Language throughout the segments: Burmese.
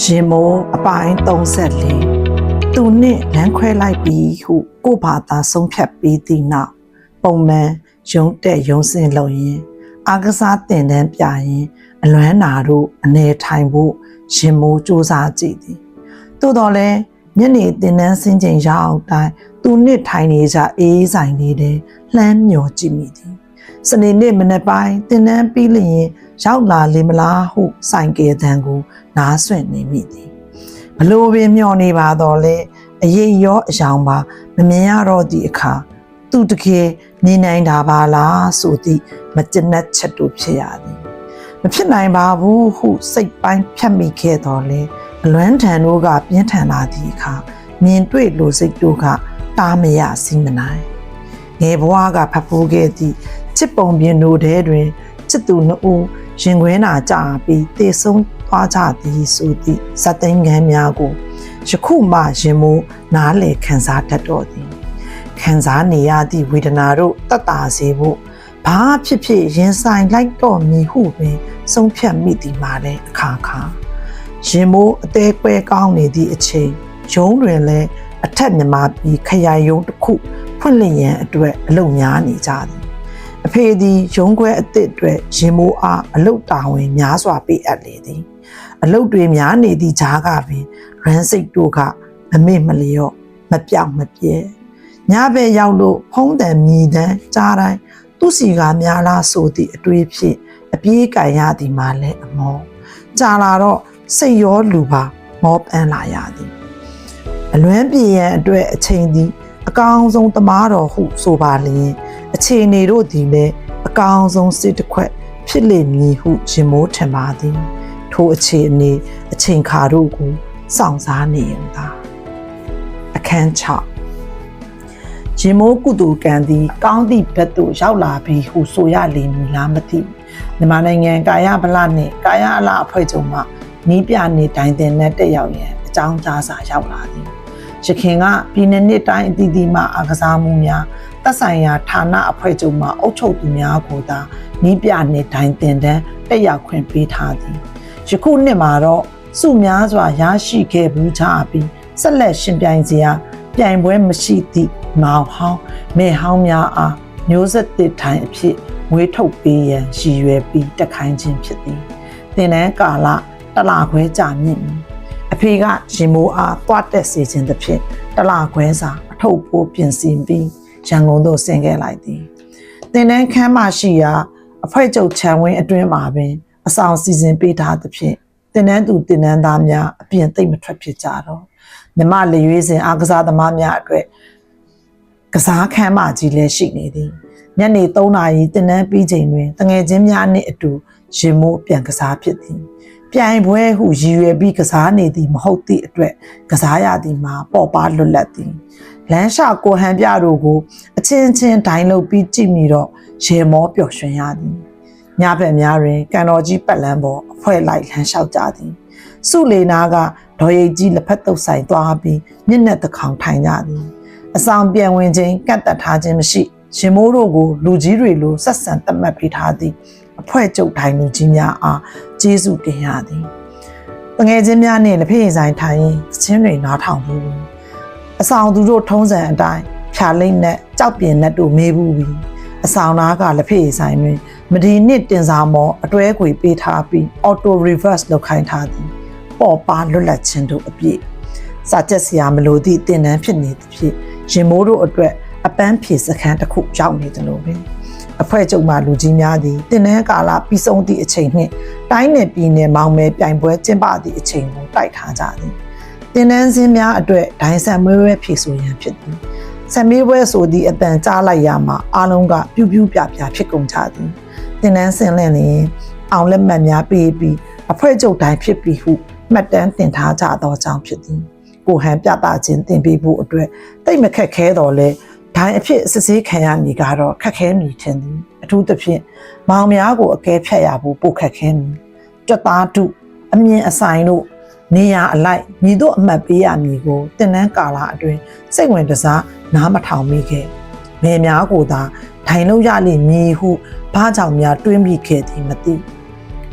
ရင်မိုးအပိုင်း34သူနှင့်လမ်းခွဲလိုက်ပြီးဟုကို့ဘာသာဆုံးဖြတ်ပြီးသည့်နောက်ပုံမှန်ရုံတက်ရုံစင်လုံရင်အာကစားတင်တန်းပြရင်အလွမ်းနာတို့အနေထိုင်ဖို့ရင်မိုးစူးစမ်းကြည့်သည်သို့တော်လည်းညနေတင်တန်းစင်းချိန်ရောက်တိုင်းသူနှင့်ထိုင်နေကြအေးဆိုင်လေးတဲ့လှမ်းမြော်ကြည့်မိသည် စနေနေ့မနေ့ပိုင်းတင်နန်းပြီးလျင်ရောက်လာလေမလားဟုစိုင်ကယ်တန်းကိုနားဆွင့်နေမိသည်ဘလို့ပင်မျောနေပါတော့လေအရေးရောအယောင်ပါမမြင်ရတော့သည့်အခါသူတကယ်နေနိုင်တာပါလားဆိုသည့်မကျနက်ချက်တို့ဖြစ်ရသည်မဖြစ်နိုင်ပါဘူးဟုစိတ်ပိုင်းဖြတ်မိခဲ့တော်လေအလွမ်းထန်တို့ကပြင်းထန်လာသည့်အခါမြင်တွေ့လိုစိတ်တို့ကတားမရစီမနိုင်ငယ်ဘဝကဖတ်ဖိုးခဲ့သည့် ချစ်ပုံပြင်တို့ထဲတွင်ချစ်သူနှစ်ဦးရင်ခွဲနာကြပြီးတေဆုံးသွားကြသည်ဆိုသည့်ဇတ်သိမ်းကမ်းများကိုယခုမှရင်မိုးနားလေခံစားတတ်တော်သည်ခံစားနေရသည့်ဝေဒနာတို့တတ်တာစေဖို့ဘာဖြစ်ဖြစ်ရင်ဆိုင်လိုက်တော့မည်ဟုပင်ဆုံးဖြတ်မိသည်မှာလည်းအခါခါရင်မိုးအသေးကွဲကောင်းနေသည့်အချိန်ရုံးတွင်လည်းအထက်မြမပြီးခရိုင်ယုံတစ်ခုဖွင့်လှစ်ရန်အတွက်အလုပ်များနေကြသည် အဖေသည်ရုံးခွဲအသစ်အတွက်ရင်မိုးအားအလုပ်တာဝန်များစွာပေးအပ်လေသည်အလုပ်တွေများနေသည့်ဂျားကပင်ရန်စိတ်တို့ကမမေ့မလျော့မပြောက်မပြဲညဘက်ရောက်လို့ဖုံးတန်မြည်တမ်းကြားတိုင်းသူစီကများလားဆိုသည့်အတွေးဖြင့်အပြေးကန်ရသည်မှာလည်းအမောကြာလာတော့စိတ်ရောလူပါမောပန်းလာရသည်အလွမ်းပြေရန်အတွက်အချိန်သည်အကောင်ဆုံးတမားတော်ဟုဆိုပါလျင် အချိန်နေတို့သည်လည်းအကောင်ဆုံးစစ်တစ်ခွက်ဖြစ်လိမ့်မည်ဟုရင်မိုးထင်ပါသည်ထိုအချိန်အနေအချိန်ခါတို့ကိုစောင့်စားနေရုံသာအခန်း6ရင်မိုးကုတူကံသည်ကောင်းသည့်ဘက်သို့ရောက်လာပြီးဟုဆိုရလိမ့်မည်လားမသိမြန်မာနိုင်ငံကာယဗလနှင့်ကာယအလားအဖွဲ့ချုပ်မှနီးပြနေတိုင်းတင်နဲ့တက်ရောက်ရန်အကြောင်းကြားစာရောက်လာသည်ရခင်ကပြည်내နှစ်တိုင်းအသီးသီးမှအကစားမှုများ သက်ဆိုင်ရာဌာနအဖွဲ့ချုပ်မှအုပ်ချုပ်သူများကိုသာနီးပြနှစ်တိုင်းတင်တန်းတက်ရောက်ခွင့်ပေးထားသည်ယခုနှစ်မှာတော့စုများစွာရရှိခဲ့ဘူးကြပြီးဆက်လက်ရှင်ပြိုင်စရာပြိုင်ပွဲမရှိသည့်မောင်ဟောင်းမေဟောင်းများအားမျိုးဆက်တစ်ထိုင်အဖြစ်ငွေထုတ်ပေးရန်ရည်ရွယ်ပြီးတက်ခိုင်းခြင်းဖြစ်သည်တင်တန်းကာလတစ်လခွဲကြာမြင့်မည်အဖေကရင်မိုးအားတွားတက်စေခြင်းတစ်ဖြစ်တလခွဲစာအထုပ်ပိုးပြင်ဆင်ပြီး ရန်ကုန်သို့ဆင်းခဲ့လိုက်သည်တင်တန်းခမ်းမရှိရာအဖွဲချုပ်ခြံဝင်းအတွင်းမှာပင်အဆောင်စီစဉ်ပေးထားသဖြင့်တင်တန်းသူတင်တန်းသားများအပြင်သိမ့်မထွက်ဖြစ်ကြတော့မြမလေရွေးစဉ်အားကစားသမားများအတွက်ကစားခမ်းမကြီးလည်းရှိနေသည်ညနေ3နာရီတင်တန်းပြီးချိန်တွင်တငယ်ချင်းများနှင့်အတူရင်မိုးပြန်ကစားဖြစ်သည် ပြိုင်ပွဲဟုရည်ရွယ်ပြီးကစားနေသည်မဟုတ်သည့်အတွက်ကစားရသည်မှာပေါ်ပါလွတ်လပ်သည်လမ်းလျှောက်ကိုဟန်ပြတို့ကိုအချင်းချင်းဒိုင်းလုပ်ပြီးကြည့်မိတော့ရေမောပျော်ရွှင်ရသည်ညဘက်များတွင်ကန်တော်ကြီးပတ်လန်းပေါ်အဖွဲလိုက်လမ်းလျှောက်ကြသည်စုလေနာကဒေါ်ရိပ်ကြီးလက်ဖက်တုပ်ဆိုင်သွားပြီးမျက်နှာတစ်ခေါင်ထိုင်ကြသည်အဆောင်ပြန်ဝင်ခြင်းကတ်တက်ထားခြင်းမရှိရှင်မိုးတို့ကိုလူကြီးတွေလိုဆက်ဆံတတ်မှတ်ပေးထားသည် အဖွဲကျုပ်ထိုင်လူကြီးများအားကျေးဇူးတင်ရသည်တငယ်ချင်းများနဲ့လက်ဖက်ရည်ဆိုင်ထိုင်ရင်သချင်းတွေနားထောင်ဘူးအဆောင်သူတို့ထုံးစံအတိုင်းဖြာလိမ့်နဲ့ကြောက်ပြင်းနဲ့တို့မေးဘူးပြီးအဆောင်သားကလက်ဖက်ရည်ဆိုင်တွင်မဒီနစ်တင်စားမောအတွဲခွေပေးထားပြီး auto reverse လုပ်ခိုင်းထားသည်ပေါ်ပါလွတ်လပ်ခြင်းတို့အပြည့်စာချက်စရာမလိုသည့်တင်နန်းဖြစ်နေသဖြင့်ရင်မိုးတို့အတွက်အပန်းဖြေစခန်းတစ်ခုရောက်နေတယ်လို့ပဲ အဖွဲ့ချုပ်မှလူကြီးများသည်တင်နန်းကာလပြီးဆုံးသည့်အချိန်နှင့်တိုင်းနယ်ပြည်နယ်မောင်မဲပြိုင်ပွဲကျင်းပသည့်အချိန်ကိုတိုက်ထားကြသည်တင်နန်းစင်းများအတွက်ဒိုင်းဆန်မွေးဝဲဖြည့်ဆိုရန်ဖြစ်သည်ဆံမေးပွဲဆိုသည့်အတန်ကြားလိုက်ရမှာအားလုံးကပြူးပြူးပြပြဖြစ်ကုန်ကြသည်တင်နန်းစင်းလင့်လျင်အောင်လက်မှတ်များပေးပြီးအဖွဲ့ချုပ်တိုင်းဖြစ်ပြီးဟုမှတ်တမ်းတင်ထားကြသောကြောင့်ဖြစ်သည်ကိုဟန်ပြတာခြင်းတင်ပေးဖို့အတွက်တိတ်မခက်ခဲတော့လဲ ဒိုင်းအဖြစ်စစ်ဆေးခံရမည်ကတော့ခက်ခဲမည်ထင်သည်အထူးသဖြင့်မောင်များကိုအကဲဖြတ်ရဖို့ပိုခက်ခဲမည်ကြွက်သားတုအမြင်အဆိုင်တို့နေရအလိုက်ညီတို့အမှတ်ပေးရမည်ကိုတင်နန်းကာလအတွင်းစိတ်ဝင်တစားနားမထောင်မိခဲ့မေများကိုသာဒိုင်လို့ရလိမ့်မည်ဟုဘာကြောင့်များတွေးမိခဲ့သည်မသိ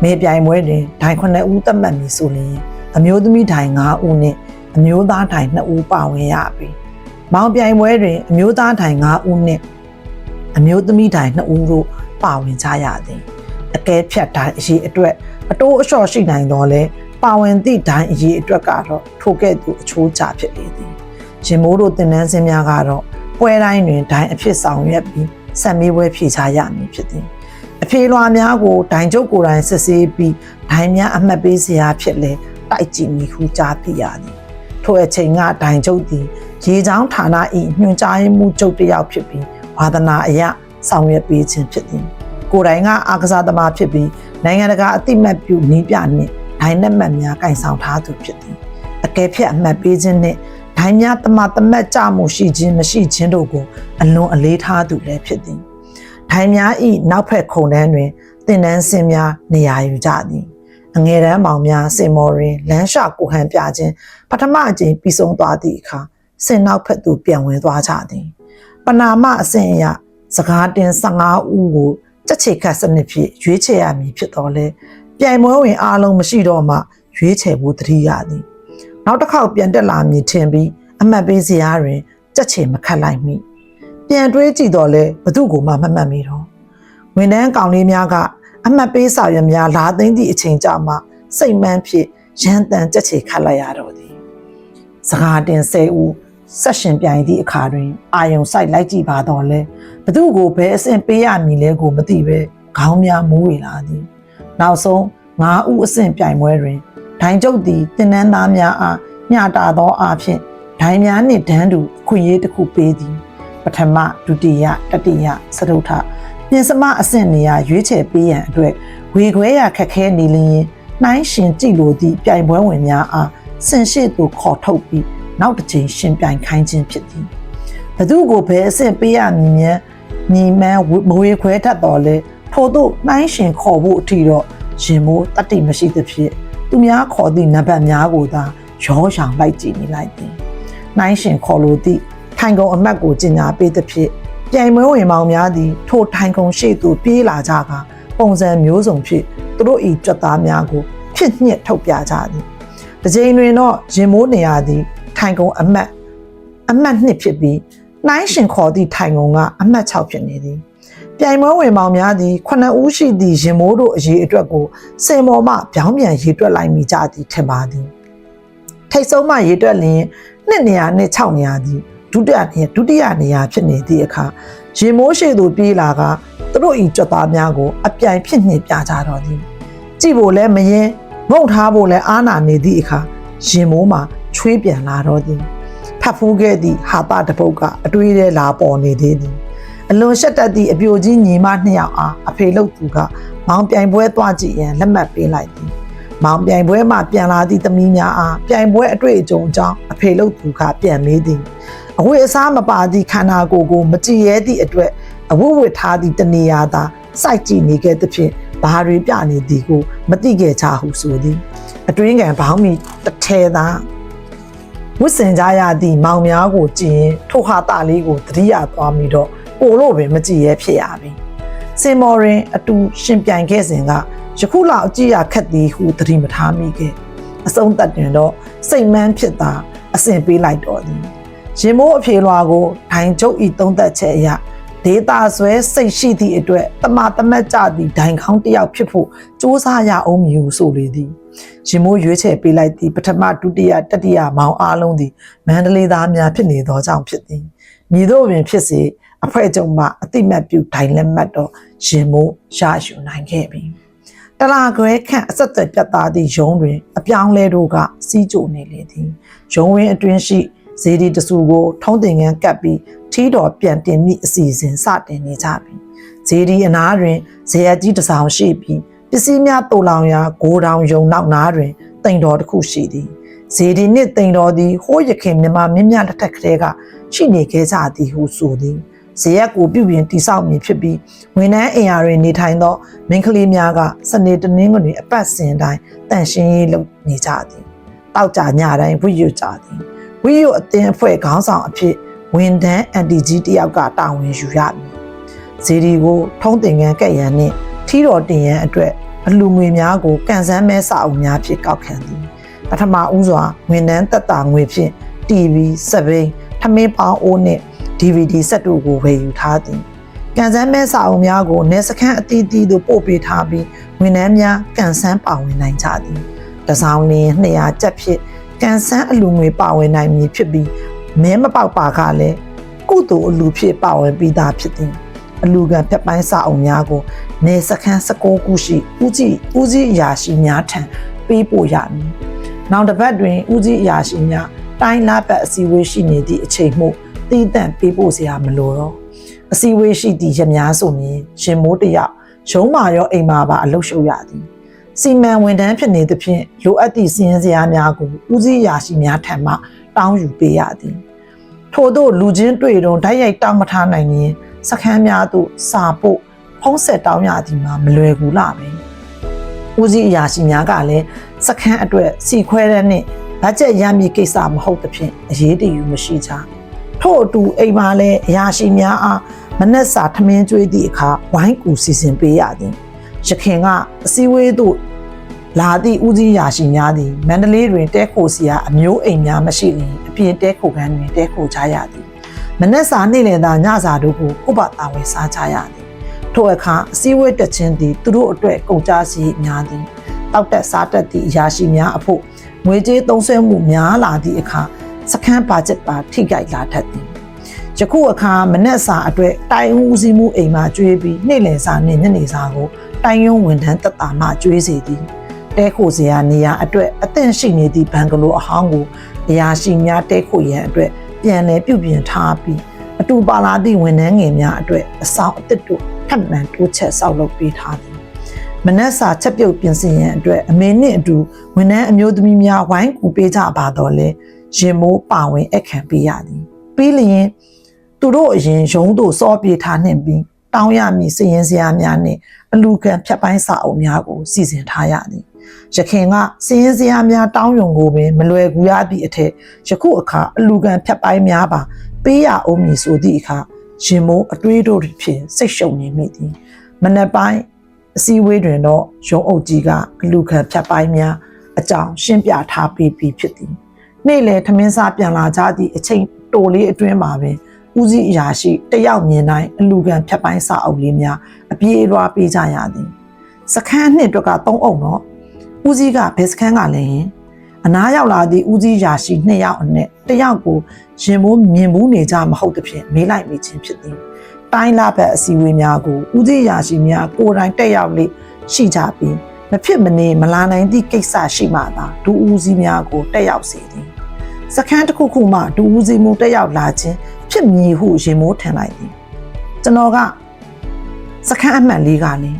မေပြိုင်ပွဲတွင်ဒိုင်ခုနှစ်ဦးသတ်မှတ်မည်ဆိုရင်အမျိုးသမီးတိုင်9ဦးနဲ့အမျိုးသားတိုင်2ဦးပါဝင်ရပြီ။ မောင်ပြိုင်ပွဲတွင်အမျိုးသားတိုင်9ဦးနဲ့အမျိုးသမီးတိုင်2ဦးတို့ပါဝင်ကြရသည်။အကဲဖြတ်တိုင်းအရေးအတွက်အတိုးအလျှော့ရှိနိုင်တော့လဲပါဝင်သည့်တိုင်းအရေးအတွက်ကတော့ထိုကဲ့သို့အချိုးကျဖြစ်လေသည်။ရှင်မိုးတို့တင်နန်းစင်းများကတော့ပွဲတိုင်းတွင်ဒိုင်းအဖြစ်ဆောင်ရွက်ပြီးဆက်မေးပွဲဖြေချရမည်ဖြစ်သည်အဖေလွှာများကိုဒိုင်းကျုပ်ကိုယ်တိုင်စစ်ဆေးပြီးဒိုင်းများအမှတ်ပေးစရာဖြစ်လေတိုက်ကြည့်မိဟုကြားသိရသည် ထိုအချိန်ကဒိုင်းကျုပ်သည်ရေချောင်းဌာန၏ညွှန်ကြားမှုကျုပ်တစ်ယောက်ဖြစ်ပြီးဝါသနာအရဆောင်ရွက်ပေးခြင်းဖြစ်သည်ကိုယ်တိုင်ကအာကစားသမားဖြစ်ပြီးနိုင်ငံတကာအသိမှတ်ပြုနည်းပြနှင့်ဒိုင်းနက်မှတ်များကင်ဆောင်ထားသူဖြစ်သည်အကဲဖြတ်အမှတ်ပေးခြင်းနှင့်ဒိုင်းများတမတမတ်ကြမှုရှိခြင်းမရှိခြင်းတို့ကိုအလွန်အလေးထားသူလည်းဖြစ်သည်ဒိုင်းများဤနောက်ဖက်ခုံတန်းတွင်တင်နန်းစင်များနေရာယူကြသည် အငယ်တန်းမောင်များစင်မော်ရင်လမ်းလျှောက်ကိုဟန်ပြခြင်းပထမအကြိမ်ပြီးဆုံးသွားသည့်အခါစင်နောက်ဖက်သို့ပြန်ဝင်သွားကြသည်ပနာမအစဉ်အရစကားတင်15ဦးကိုကြက်ချေခတ်စနစ်ဖြင့်ရွေးချယ်ရမည်ဖြစ်တော်လဲပြိုင်ပွဲဝင်အားလုံးမရှိတော့မှရွေးချယ်ဖို့တတိရသည်နောက်တစ်ခေါက်ပြန်တက်လာမည်ထင်ပြီးအမှတ်ပေးစရာတွင်ကြက်ချေမခတ်လိုက်မိပြန်တွေးကြည့်တော့လဲဘသူကိုမှမမှတ်မိတော့ဝန်ထမ်းကောင်လေးများက အမှတ်ပေးစာရွက်များလာသိမ်းသည့်အချိန်ကြာမှစိတ်မှန်းဖြစ်ရန်တန်ကြက်ချေခတ်လိုက်ရတော့သည်စကားတင်10ဦးဆက်ရှင်ပြိုင်သည့်အခါတွင် အာယုံဆိုင်လိုက်ကြည့်ပါတော့လဲဘသူကိုဘယ်အဆင့်ပေးရမည်လဲကိုမသိပဲခေါင်းများမူးဝေလာသည် နောက်ဆုံး၅ဦးအဆင့်ပြိုင်ပွဲတွင်ဒိုင်ကျုပ်သည်တင်နန်းသားများအားညတာသောအားဖြင့်ဒိုင်များနှင့်ဒန်းတူအခွင့်အရေးတစ်ခုပေးသည် ပထမဒုတိယတတိယစတုထ ပြင်စမအဆင့်နေရာရွေးချယ်ပေးရန်အတွက်ဝေခွဲရခက်ခဲနေလျင်နှိုင်းရှင်ကြည့်လိုသည့်ပြိုင်ပွဲဝင်များအားဆင်ရှိသို့ခေါ်ထုတ်ပြီးနောက်တစ်ချိန်ရှင်ပြိုင်ခိုင်းခြင်းဖြစ်သည်ဘသူကိုဘယ်အဆင့်ပေးရမည်များညီမန်းမဝေခွဲတတ်တော်လဲထို့သို့နှိုင်းရှင်ခေါ်ဖို့အထီတော့ရင်မိုးတတိမရှိသဖြင့်သူများခေါ်သည့်နံပါတ်များကိုသာရောရှောင်လိုက်ကြည့်နေလိုက်သည်နှိုင်းရှင်ခေါ်လိုသည့်ထိုင်ကုန်အမတ်ကိုကျင်ညာပေးသဖြင့် ပြိုင်ပွဲဝင်မောင်များသည်ထိုထိုင်ကုန်ရှိသို့ပြေးလာကြကပုံစံမျိုးစုံဖြင့်သူတို့၏ကြွက်သားများကိုဖြစ်ညှစ်ထုတ်ပြကြသည်တစ်ချိန်တွင်တော့ရင်မိုးနေရသည်ထိုင်ကုန်အမတ်အမတ်နှစ်ဖြစ်ပြီးနှိုင်းရှင်ခေါ်သည့်ထိုင်ကုန်ကအမတ်6ဖြစ်နေသည်ပြိုင်ပွဲဝင်မောင်များသည်ခုနှစ်ဦးရှိသည့်ရင်မိုးတို့အရေးအတွက်ကိုစင်မော်မှပြောင်းပြန်ရေးတွက်လိုက်မိကြသည်ထင်ပါသည်ထိတ်ဆုံးမှရေးတွက်လျင်နှစ်နေရာနဲ့6နေရာသည် ဒုတိယနေဒုတိယနေရာဖြစ်နေသည့်အခါရင်မိုးရှိသူပြေးလာကသူတို့ဤကြွက်သားများကို အပြိုင်ဖြစ်နှင်ပြကြတော့သည်ကြည့်ဖို့လဲမရင်ငုံထားဖို့လဲအားနာနေသည့်အခါရင်မိုးမှာချွေးပြန်လာတော့သည်ဖတ်ဖူးခဲ့သည့်ဟာတာတပုတ်ကအတွေးထဲလာပေါ်နေသေးသည်အလွန်ရှက်တတ်သည့်အပြိုကြီးညီမနှစ်ယောက်အားအဖေလုတ်သူကမောင်ပြိုင်ပွဲသွားကြည့်ရန်လက်မှတ်ပေးလိုက်သည်မောင်ပြိုင်ပွဲမှပြန်လာသည့်သမီးများအားပြိုင်ပွဲအတွေ့အကြုံအကြောင်းအဖေလုတ်သူကပြန်မေးသည် အဝတ်အစားမပါသည့်ခန္ဓာကိုယ်ကိုမကြည်ရဲသည့်အတွက်အဝတ်ဝတ်ထားသည့်တနေရာသာစိုက်ကြည့်နေခဲ့သဖြင့်ဘာတွေပြနေသည်ကိုမသိခဲ့ချဟုဆိုသည် အတွင်းကံဘောင်းမီတစ်ထဲသာဝစ်စင်ကြရသည့်မောင်များကိုကြည်ရင်ထိုဟာတာလေးကိုတတိယသွားပြီးတော့ပို့လို့ပဲမကြည်ရဲဖြစ်ရပြီစင်မော်ရင်အတူရှင်ပြိုင်ခဲ့စဉ်ကယခုလောက်အကြည့်ရခက်သည်ဟုသတိမထားမိခဲ့အဆုံးသက်တွင်တော့စိတ်မှန်းဖြစ်တာအစဉ်ပေးလိုက်တော်သည် ရင်မိုးအဖြေလွှာကိုဒိုင်ကျုပ်ဤသုံးသက်ချက်အရဒေတာဆွဲစိတ်ရှိသည့်အတွက်တမတမတ်ကြသည့်ဒိုင်ခေါင်းတစ်ယောက်ဖြစ်ဖို့စူးစမ်းရအောင်မည်ဟုဆိုလေသည်ရင်မိုးရွေးချယ်ပေးလိုက်သည့်ပထမဒုတိယတတိယမောင်အားလုံးသည်မန္တလေးသားများဖြစ်နေသောကြောင့်ဖြစ်သည်မည်သို့ပင်ဖြစ်စေအဖွဲ့ချုပ်မှအတိမတ်ပြုဒိုင်လက်မှတ်တော့ရင်မိုးရယူနိုင်ခဲ့ပြီတလာခွဲခန့်အဆက်အသွယ်ပြတ်သားသည့်ရုံးတွင်အပြောင်းလဲတို့ကစီးကြိုနေလေသည်ရုံးဝင်းအတွင်းရှိ ဇေဒီတဆူကိုထုံးတင်ငန်းကပ်ပြီးထီးတော်ပြန်တင်မိအစီအစဉ်စတင်နေကြပြီဇေဒီအနားတွင်ဇေယျကြီးတစ်ဆောင်ရှိပြီးပစ္စည်းများတူလောင်ရာဂိုးတောင်ယုံနောက်နားတွင်တိမ်တော်တစ်ခုရှိသည်ဇေဒီနှင့်တိမ်တော်သည်ဟိုးရခင်မြမမင်းများလက်ထက်ကလေးကရှိနေခဲ့ကြသည်ဟုဆိုသည်ဇေယျကိုပြုပြင်တိဆောက်မည်ဖြစ်ပြီးဝန်ထမ်းအိမ်ယာတွင်နေထိုင်သောမိန်းကလေးများကစနေတနင်္ဂနွေအပတ်စဉ်တိုင်းတန်ရှင်းရေးလုပ်နေကြသည်တောက်ကြညတိုင်းဝိရွကြသည် ဝိယုအသင်းအဖွဲ့ခေါင်းဆောင်အဖြစ်ဝန်ထမ်းအန်တီကြီးတယောက်ကတာဝန်ယူရမည်ဇေဒီကိုထုံးတင်ငန်းကက်ရန်နှင့်ထီတော်တင်ရန်အတွက်အလူငွေများကိုကန်ဆန်းမဲစာအုပ်များဖြင့်ကောက်ခံသည်ပထမဦးစွာဝန်ထမ်းသက်တာငွေဖြင့် TV စပိန်ထမင်းပေါင်းအိုးနှင့် DVD စက်တို့ကိုဝယ်ယူထားသည်ကန်ဆန်းမဲစာအုပ်များကိုနေစခန်းအသီးသီးသို့ပို့ပေးထားပြီးဝန်ထမ်းများကန်ဆန်းပါဝင်နိုင်ကြသည်တစောင်းလင်း200ကျပ်ဖြင့် ကန်ဆန်းအလူငွေပါဝင်နိုင်မည်ဖြစ်ပြီးမင်းမပေါက်ပါကလည်းကုသိုလ်အလူဖြစ်ပါဝင်ပြီးသားဖြစ်သည်အလူကဖြတ်ပိုင်းစာအုပ်များကိုနေစခန်း16ခုရှိဦးကြီးဦးကြီးအရာရှိများထံပေးပို့ရမည်နောက်တစ်ပတ်တွင်ဦးကြီးအရာရှိများတိုင်းလာပတ်အစည်းအဝေးရှိနေသည့်အချိန်မှတည်တံ့ပေးပို့စရာမလိုတော့အစည်းအဝေးရှိသည့်ရများဆိုရင်ရှင်မိုးတယောက်ရုံးမာရောအိမ်မာပါအလုပ်ရှုပ်ရသည် စီမံဝန်ထမ်းဖြစ်နေသဖြင့်လိုအပ်သည့်စီးရင်စရာများကိုဦးစီးရာရှိများထံမှတောင်းယူပေးရသည်ထို့သောလူချင်းတွေ့တော့ဓာတ်ရိုက်တောင်းမထားနိုင်ရင်စခန်းများသို့စာပို့ဖုံးဆက်တောင်းရသည်မှာမလွယ်ဘူးလားပဲဦးစီးအရာရှိများကလည်းစခန်းအတွက်စီခွဲတဲ့နဲ့ဘတ်ဂျက်ရမည့်ကိစ္စမဟုတ်သဖြင့်အရေးတယူမရှိကြထို့အတူအိမ်မှာလည်းအရာရှိများအားမနက်စာထမင်းကျွေးသည့်အခါဝိုင်းကူစီစဉ်ပေးရသည် ရခင်ကအစည်းအဝေးသို့လာသည့်ဦးစီးရာရှိများသည်မန္တလေးတွင်တဲခိုစီယာအမျိုးအိမ်များမရှိလျင်အပြင်တဲခိုခန်းတွင်တဲခိုကြရသည်မနက်စာနေ့လည်သာညစာတို့ကိုဥပတာဝန်စားကြရသည်ထိုအခါအစည်းအဝေးတက်ခြင်းသည်သူတို့အတွက်ကုန်ကြစည်များသည်တောက်တက်စားတက်သည့်အရာရှိများအဖို့ငွေကြေးသုံးစွဲမှုများလာသည့်အခါစခန်းဘာဂျက်ပါထိခိုက်လာတတ်သည်ယခုအခါမနက်စာအတွက်တိုင်ဦးစီးမှုအိမ်မှာကျွေးပြီးနေ့လယ်စာနဲ့ညနေစာကို တိုင်ယုံဝန်ထမ်းတက်တာမှကျွေးစေသည်တဲခိုစရာနေရာအတွက်အသင့်ရှိနေသည့်ဘန်ဂလိုအဟောင်းကိုအရာရှိများတဲခိုရန်အတွက်ပြန်လည်ပြုပြင်ထားပြီးအတူပါလာသည့်ဝန်ထမ်းငယ်များအတွက်အဆောင်အသစ်တို့ထပ်မံတိုးချက်ဆောက်လုပ်ပေးထားသည်မနက်စာချက်ပြုတ်ပြင်ဆင်ရန်အတွက်အမေနှင့်အတူဝန်ထမ်းအမျိုးသမီးများဝိုင်းကူပေးကြပါတော့လဲရင်မိုးပါဝင်အခန့်ပေးရသည်ပြီးလျင်သူတို့အရင်ရုံးတို့စောပြေထားနှင့်ပြီး တောင်းရမည့်စည်ရင်စရာများနှင့်အလူခံဖြတ်ပိုင်းစာအုပ်များကိုစီစဉ်ထားရသည်ရခင်ကစည်ရင်စရာများတောင်းယုံကိုပင်မလွယ်ကူရသည့်အထက်ယခုအခါအလူခံဖြတ်ပိုင်းများပါပေးရအောင်မည်ဆိုသည့်အခါရင်မိုးအတွေးတို့ဖြင့်စိတ်ရှုံနေမိသည်မနက်ပိုင်းအစည်းအဝေးတွင်တော့ရုံးအုပ်ကြီးကအလူခံဖြတ်ပိုင်းများအကြောင်းရှင်းပြထားပြီးပြီဖြစ်သည်နေ့လေထမင်းစားပြန်လာကြသည့်အချိန်တိုလေးအတွင်းမှာပင် ဦးစီးအရာရှိတယောက်မြင်တိုင်းအလူခံဖြတ်ပိုင်းစာအုပ်လေးများအပြေးအလွှားပေးကြရသည်စခန်းနှစ်အတွက်က၃အုပ်တော့ဦးစီးကဘယ်စခန်းကလဲရင်အနားရောက်လာသည့်ဦးစီးရာရှိနှစ်ယောက်အနက်တစ်ယောက်ကိုရင်မိုးမြင်ဘူးနေကြမဟုတ်သဖြင့်မေးလိုက်မိခြင်းဖြစ်သည်တိုင်းလာဘက်အစည်းအဝေးများကိုဦးစီးရာရှိများကိုယ်တိုင်တက်ရောက်လေရှိကြပြီးမဖြစ်မနေမလာနိုင်သည့်ကိစ္စရှိမှသာဒူဦးစီးများကိုတက်ရောက်စေသည်စခန်းတစ်ခုခုမှဒူဦးစီးမှုတက်ရောက်လာခြင်း ဖြစ်မည်ဟုရင်မိုးထင်လိုက်သည်ကျွန်တော်ကစခန်းအမှတ်လေးကလည်း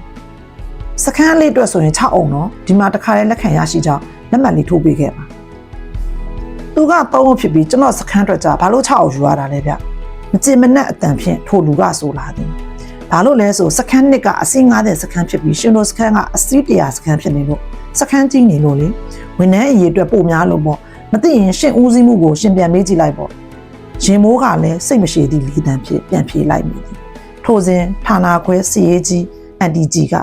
စခန်းလေးအတွက်ဆိုရင်6အောင်နော်ဒီမှာတခါလေးလက်ခံရရှိကြောင်းလက်မှတ်လေးထိုးပေးခဲ့ပါသူကသုံးဖြစ်ပြီးကျွန်တော်စခန်းအတွက်ကြာဘာလို့6အောင်ယူရတာလဲဗျမကြင်မနဲ့အတန်ဖြင့်ထိုလူကဆိုလာသည်ဘာလို့လဲဆိုစခန်းနှစ်ကအစီး90စခန်းဖြစ်ပြီးရှင်တို့စခန်းကအစီး100စခန်းဖြစ်နေလို့စခန်းကြီးနေလို့လေဝန်ထမ်းအရေးအတွက်ပိုများလို့ပေါ့မသိရင်ရှင့်ဦးစီးမှုကိုရှင်ပြန်မေးကြည့်လိုက်ပေါ့ ရင်မိုးကလည်းစိတ်မရှိသည့်လေးတန်းဖြစ်ပြန်ပြေးလိုက်မိသည်ထိုစဉ်ဌာနာခွဲစီရေးကြီးအန်တီကြီးက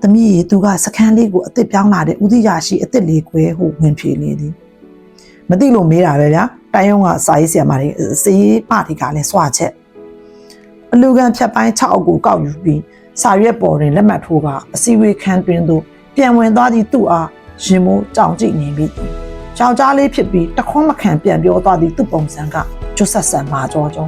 သမီးရေသူကစခန်းလေးကိုအစ်စ်ပြောင်းလာတဲ့ဦးသီးရရှိအစ်စ်လေးခွဲဟုဝင်ဖြေလေသည်မသိလို့မေးတာပဲဗျာတိုင်းရုံးကစာရေးဆရာမတွေစီရေးပတိကလည်းစွာချက်အလူကန်ဖြတ်ပိုင်း6အုပ်ကိုကောက်ယူပြီးစာရွက်ပေါ်တွင်လက်မှတ်ထိုးကအစည်းအဝေးခန်းတွင်သို့ပြန်ဝင်သွားသည့်သူ့အားရင်မိုးကြောင်ကြည့်နေပြီ။ကြောင်ကြားလေးဖြစ်ပြီးတခွန်းမခံပြန်ပြောသွားသည့်သူ့ပုံစံက ကျွတ်ဆက်ဆန်မာကြောကြော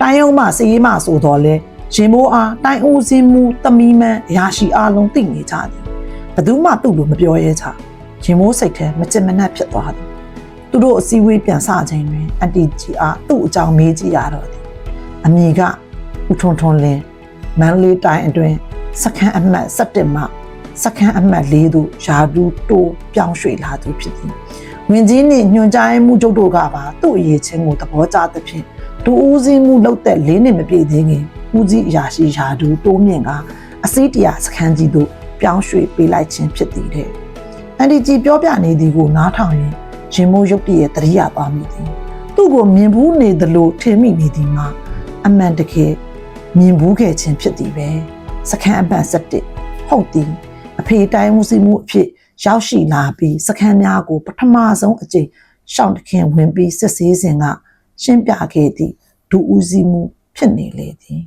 တိုင်းရုံးမှစီရေးမှဆိုတော့လဲရင်မိုးအားတိုင်းဦးစင်းမှုတမီးမန်းရာရှိအားလုံးသိနေကြသည်ဘသူမှသူ့လိုမပြောရဲချရင်မိုးစိတ်ထဲမကြင်မနှက်ဖြစ်သွားသည်သူတို့အစည်းအဝေးပြန်စချိန်တွင်အန်တီကြီးအားသူ့အကြောင်းမေးကြည့်ရတော့သည်အမိကဦးထွန်းထွန်းလင်းမန္တလေးတိုင်းအတွင်းစခန်းအမှတ်17မှစခန်းအမှတ်4သို့ယာဒူတိုးပြောင်းရွှေ့လာသူဖြစ်သည် ဝင်ကြီးနှင့်ညွှန်ကြားမှုချုပ်တို့ကပါသူ့အရေးချင်းကိုသဘောကျသဖြင့်ဒူဦးစီးမှုလုပ်တဲ့၄နှစ်မပြည့်သေးခင်ဦးစီးအရာရှိယာဒူတိုးမြင့်ကအစည်းတရားစခန်းကြီးသို့ပြောင်းရွှေ့ပေးလိုက်ခြင်းဖြစ်သည်တဲ့အန်ဒီဂျီပြောပြနေသည်ကိုနားထောင်ရင်ရင်မိုးရုပ်တရက်တရိယာပါမိသည်သူ့ကိုမြင်ဘူးနေသလိုထင်မိနေသည်မှာအမှန်တကယ်မြင်ဘူးခဲ့ခြင်းဖြစ်သည်ပဲစခန်းအပတ်7ဟုတ်သည်အဖေတိုင်းမှုစီမှုအဖြစ် ရောက်ရှိလာပြီးစခန်းများကိုပထမဆုံးအကြိမ်ရှောင်းတခင်ဝင်ပြီးစစ်ဆေးစဉ်ကရှင်းပြခဲ့သည့်ဒူဦးစီးမှုဖြစ်နေလေသည်